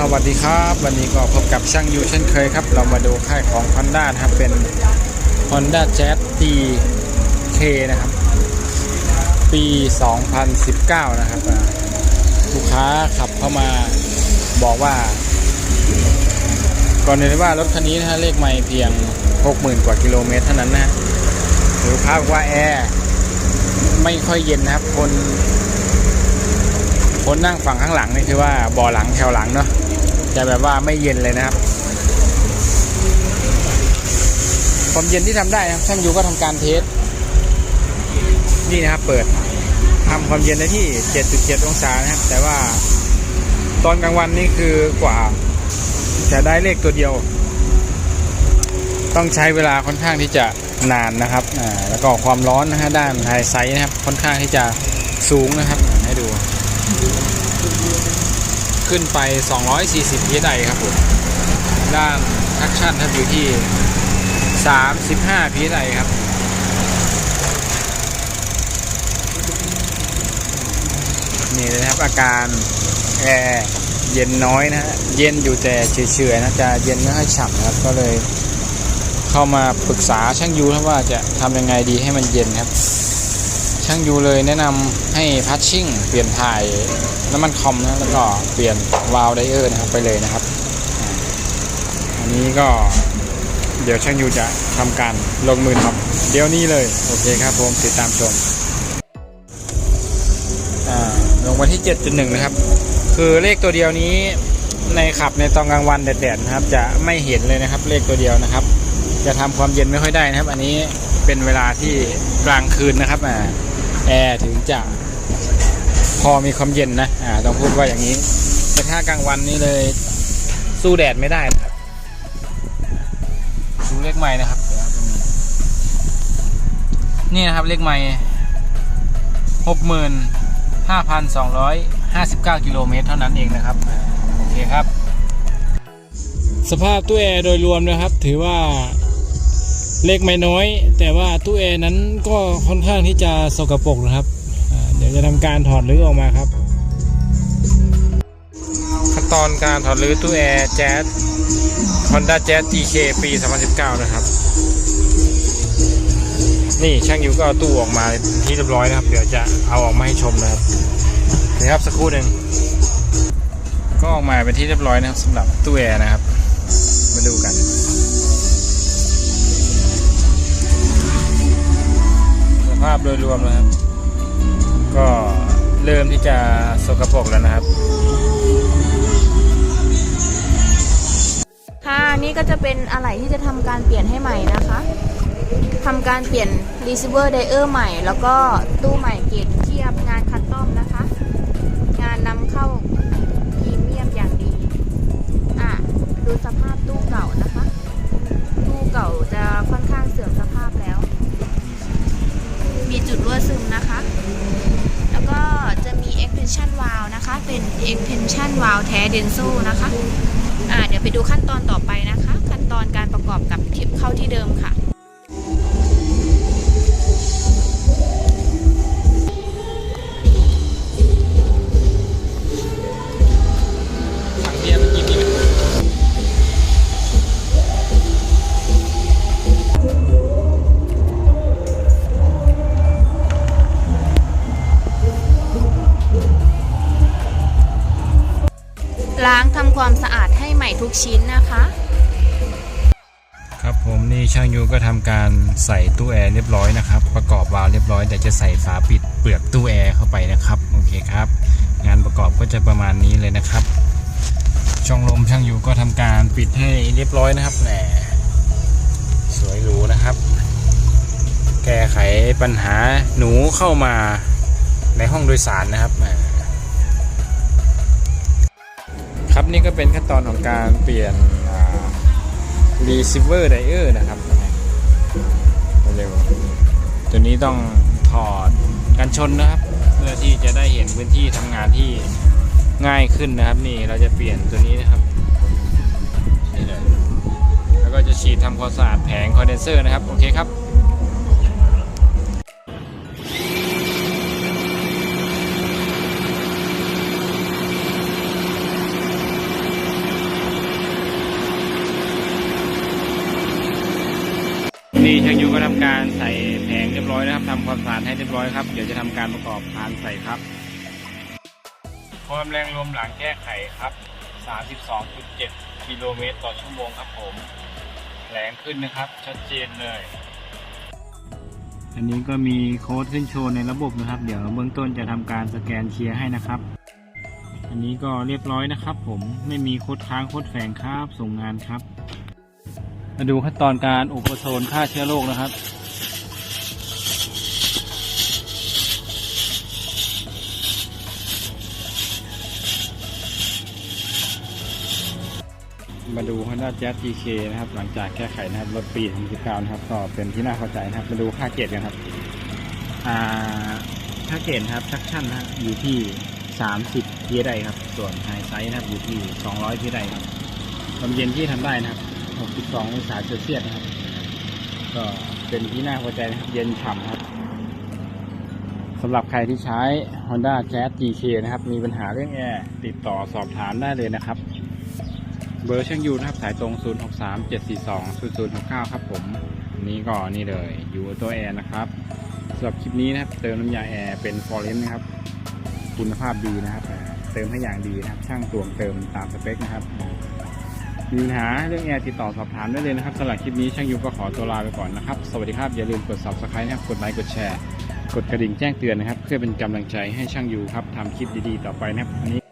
สวัสดีครับ วันนี้ก็พบกับช่างยูเช่นเคยครับ เรามาดูค่ายของ Honda นะครับ เป็น Honda Jazz DK นะครับ ปี 2019 นะครับ ลูกค้าขับเข้ามาบอกว่า ก่อนเลยนว่ารถคันนี้นะฮะเลขไม่เพียง 60,000 กว่ากิโลเมตรเท่านั้นนะฮะลูกค้าบอกว่าแอร์ไม่ค่อยเย็นนะครับ คนคนนั่งฝั่งข้างหลังนี่คือว่าบาะหลังแถวหลังเนาะ จะแบบว่าไม่เย็นเลยนะครับ ความเย็นที่ทำได้นะครับช่างยูก็ทำการเทส นี่นะครับเปิดทำความเย็นได้ที่ 7.7 องศานะครับ แต่ว่าตอนกลางวันนี่คือกว่าจะได้เลขตัวเดียว ต้องใช้เวลาค่อนข้างที่จะนานนะครับอ่าแล้วก็ความร้อนนะฮะด้านไฮไซส์นะครับค่อนข้างที่จะสูงนะครับให้ดู ขึ้นไป 240 psi ครับผม ด้านทักชั่นครับอยู่ที่ 35 psi ครับ นี่เลยนะครับอาการแอร์เย็นน้อยนะฮะ เย็นอยู่แต่เฉยๆนะจะเย็นไม่ค่อยฉ่ำนะครับ ก็เลยเข้ามาปรึกษาช่างยูครับว่าจะทำยังไงดีให้มันเย็นครับ ช่างยูเลยแนะนำให้พัชชิ่ง เปลี่ยนถ่ายน้ำมันคอมนะแล้วก็เปลี่ยนวาล์วไดเออร์นะครับไปเลยนะครับ อันนี้ก็เดี๋ยวช่างยูจะทำการลงมือทำเดี๋ยวนี้เลย โอเคครับผมติดตามชมอ่าลงวันที่ 7.1 นะครับ คือเลขตัวเดียวนี้ในขับในตอนกลางวันแดดๆนะครับ จะไม่เห็นเลยนะครับเลขตัวเดียวนะครับ จะทำความเย็นไม่ค่อยได้นะครับ อันนี้ เป็นเวลาที่กลางคืนนะครับอ่าแอร์ถึงจะพอมีความเย็นนะอ่าต้องพูดว่าอย่างนี้แต่ถ้ากลางวันนี่เลยสู้แดดไม่ได้นะครับดูเลขใหม่นะครับ นี่นะครับเลขใหม่หกหมื่นห้าพันสองร้อยห้าสิบเก้ากิโลเมตรเท่านั้นเองนะครับโอเคครับ สภาพตู้แอร์โดยรวมนะครับ ถือว่า เล็กไม่น้อย แต่ว่าตู้แอร์นั้นก็ค่อนข้างที่จะสกปรกนะครับเดี๋ยวจะทำการถอดรื้อออกมาครับ ขั้นตอนการถอดรื้อตู้แอร์แจ๊ส Honda Jazz DK ปี 2019 นะครับ นี่ช่างยูก็เอาตู้ออกมาที่เรียบร้อยนะครับ เดี๋ยวจะเอาออกมาให้ชมนะครับนะครับสักครู่หนึ่งก็ออกมาเป็นที่เรียบร้อยนะครับสำหรับตู้แอร์นะครับ มาดูกัน ภาพโดยรวมนะครับ ก็เริ่มที่จะสกปรกแล้วนะครับ ค่ะนี่ก็จะเป็นอะไหล่ที่จะทำการเปลี่ยนให้ใหม่นะคะทำการเปลี่ยน receiver dial ใหม่ แล้วก็ตู้ใหม่เกต ซึมนะคะ แล้วก็จะมี extension valve นะคะ เป็น extension valve แท้ denso นะคะอ่าเดี๋ยวไปดูขั้นตอนต่อไปนะคะ ขั้นตอนการประกอบกับเข้าที่เดิมค่ะำความสะอาดให้ใหม่ทุกชิ้นนะคะ ครับผมนี่ช่างยูก็ทำการใส่ตู้แอร์เรียบร้อยนะครับ ประกอบวาล์วเรียบร้อย แต่จะใส่ฝาปิดเปลือกตู้แอร์เข้าไปนะครับโอเคครับ งานประกอบก็จะประมาณนี้เลยนะครับ ช่องลมช่างยูก็ทำการปิดให้เรียบร้อยนะครับแหมสวยหรูนะครับ แก้ไขปัญหาหนูเข้ามาในห้องโดยสารนะครับ นี่ก็เป็นขั้นตอนของการเปลี่ยนอ่า receiver dial นะครับเร็วตัวนี้ต้องถอดกันชนนะครับ เพื่อที่จะได้เห็นพื้นที่ทำงานที่ง่ายขึ้นนะครับ นี่เราจะเปลี่ยนตัวนี้นะครับนี่เลยแล้วก็จะฉีดทำความสะอาดแผงคอนเดนเซอร์นะครับ โอเคครับ นี่ช่างยูก็ทำการใส่แผงเรียบร้อยนะครับทำความสะอาดให้เรียบร้อยครับ เดี๋ยวจะทำการประกอบพานใส่ครับ ความแรงลมหลังแก้ไขครับ 32.7 กิโลเมตรต่อชั่วโมงครับผมแรงขึ้นนะครับ ชัดเจนเลย อันนี้ก็มีโค้ดขึ้นโชว์ในระบบนะครับ เดี๋ยวเบื้องต้นจะทำการสแกนเคลียร์ให้นะครับ อันนี้ก็เรียบร้อยนะครับ ผมไม่มีโค้ดค้างโค้ดแฝงครับ ส่งงานครับ มาดูขั้นตอนการอุปโซนฆ่าเชื้อโรคนะครับ มาดู Honda Jazz GK นะครับ หลังจากแก้ไขนะครับรถปี2019นะครับ ก็เป็นที่น่าเข้าใจนะครับ มาดูค่าเกรดกันครับ อ่าค่าเกรดนะครับชักชั่นนะฮะอยู่ที่ 30พีไดครับ ส่วนไฮไซส์นะครับอยู่ที่ 200พีไดครับความเย็นที่ทำได้นะครับ 62องศาเซลเซียสนะครับ ก็เป็นที่น่าพอใจนะครับ เย็นฉ่ำครับสำหรับใครที่ใช้ Honda Jazz GK นะครับ มีปัญหาเรื่องแอร์ติดต่อสอบถามได้เลยนะครับ เบอร์ช่างยูนะครับ สายตรง 063 742 0069 ครับผมอันนี้ก็นี่เลยยูตัวแอร์นะครับสำหรับคลิปนี้นะครับ เติมน้ำยาแอร์เป็นฟอร์เรนนะครับ คุณภาพดีนะครับ เติมให้อย่างดีนะครับ ช่างตวงเติมตามสเปคนะครับ มีปัญหาเรื่องแอร์ติดต่อสอบถามได้เลยนะครับสำหรับคลิปนี้ช่างยูก็ขอตัวลาไปก่อนนะครับ สวัสดีครับ อย่าลืมกด subscribe นะครับ กดไลค์กดแชร์ กดกระดิ่งแจ้งเตือนนะครับ เพื่อเป็นกำลังใจให้ช่างยูครับทำคลิปดีๆ ต่อไปนะครับวันนี้